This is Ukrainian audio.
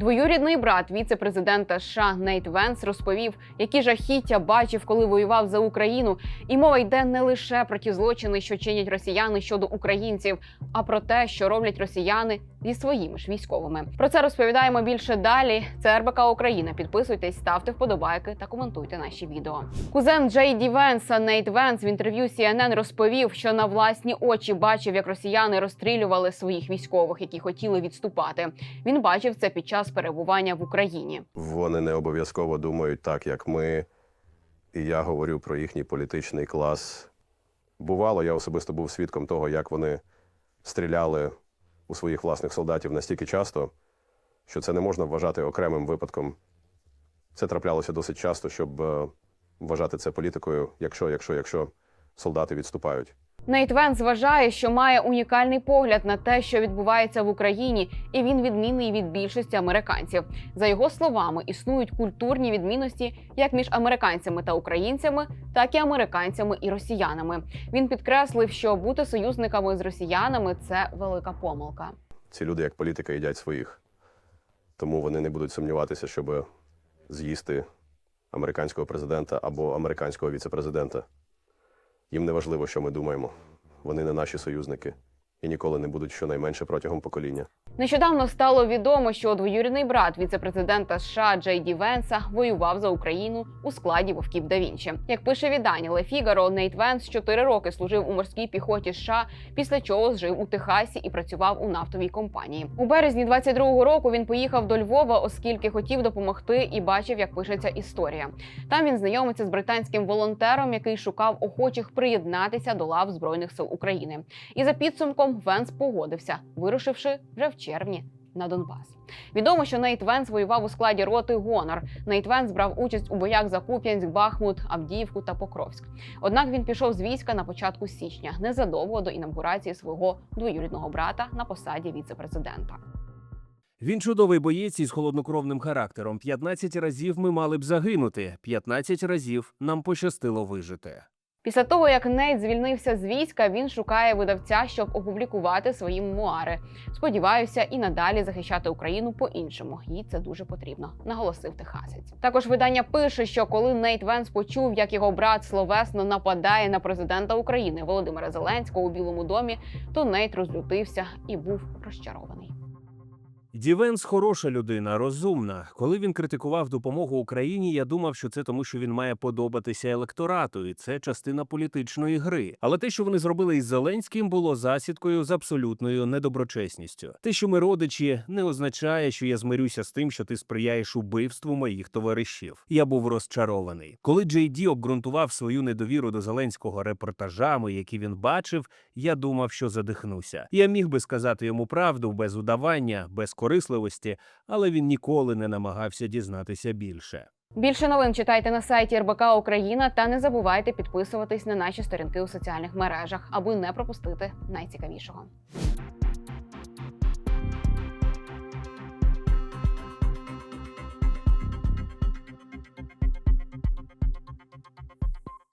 Двоюрідний брат віце-президента США Нейт Венс розповів, які жахіття бачив, коли воював за Україну. І мова йде не лише про ті злочини, що чинять росіяни щодо українців, а про те, що роблять росіяни зі своїми ж військовими. Про це розповідаємо більше далі. Це РБК Україна. Підписуйтесь, ставте вподобайки та коментуйте наші відео. Кузен Джей Ді Венса Нейт Венс в інтерв'ю CNN розповів, що на власні очі бачив, як росіяни розстрілювали своїх військових, які хотіли відступати. Він бачив це під час перебування в Україні. Вони не обов'язково думають так, як ми. І я говорю про їхній політичний клас. Бувало, я особисто був свідком того, як вони стріляли у своїх власних солдатів настільки часто, що це не можна вважати окремим випадком. Це траплялося досить часто, щоб е, вважати це політикою, якщо, якщо, якщо солдати відступають. Нейт Венс вважає, що має унікальний погляд на те, що відбувається в Україні, і він відмінний від більшості американців. За його словами, існують культурні відмінності як між американцями та українцями, так і американцями і росіянами. Він підкреслив, що бути союзниками з росіянами це велика помилка. Ці люди, як політика, їдять своїх. Тому вони не будуть сумніватися, щоб з'їсти американського президента або американського віцепрезидента. Їм не важливо, що ми думаємо. Вони не наші союзники і ніколи не будуть щонайменше протягом покоління. Нещодавно стало відомо, що двоюрідний брат віцепрезидента США Джей Ді Венса воював за Україну у складі вовків да Вінчі. Як пише видання Le Figaro, Нейт Венс 4 роки служив у морській піхоті США, після чого жив у Техасі і працював у нафтовій компанії. У березні 22-го року він поїхав до Львова, оскільки хотів допомогти і бачив, як пишеться історія. Там він знайомиться з британським волонтером, який шукав охочих приєднатися до лав збройних сил України. І за підсумком Венс погодився, вирушивши вже в червні на Донбас. Відомо, що Нейт Венс воював у складі роти Гонор. Нейт Венс брав участь у боях за Куп'янськ, Бахмут, Авдіївку та Покровськ. Однак він пішов з війська на початку січня, незадовго до інавгурації свого двоюрідного брата на посаді віце-президента. Він чудовий боєць із холоднокровним характером. 15 разів ми мали б загинути, 15 разів нам пощастило вижити. Після того, як Нейт звільнився з війська, він шукає видавця, щоб опублікувати свої мемуари. Сподіваюся, і надалі захищати Україну по-іншому. Їй це дуже потрібно, наголосив техасець. Також видання пише, що коли Нейт Венс почув, як його брат словесно нападає на президента України Володимира Зеленського у Білому домі, то Нейт розлютився і був розчарований. Дівенс хороша людина, розумна. Коли він критикував допомогу Україні, я думав, що це тому, що він має подобатися електорату, і це частина політичної гри. Але те, що вони зробили із Зеленським, було засідкою з абсолютною недоброчесністю. Те, що ми родичі, не означає, що я змирюся з тим, що ти сприяєш убивству моїх товаришів. Я був розчарований. Коли Джей Ді обґрунтував свою недовіру до Зеленського репортажами, які він бачив, я думав, що задихнуся. Я міг би сказати йому правду без удавання, без корисливості, але він ніколи не намагався дізнатися більше. Більше новин читайте на сайті РБК Україна та не забувайте підписуватись на наші сторінки у соціальних мережах, аби не пропустити найцікавішого.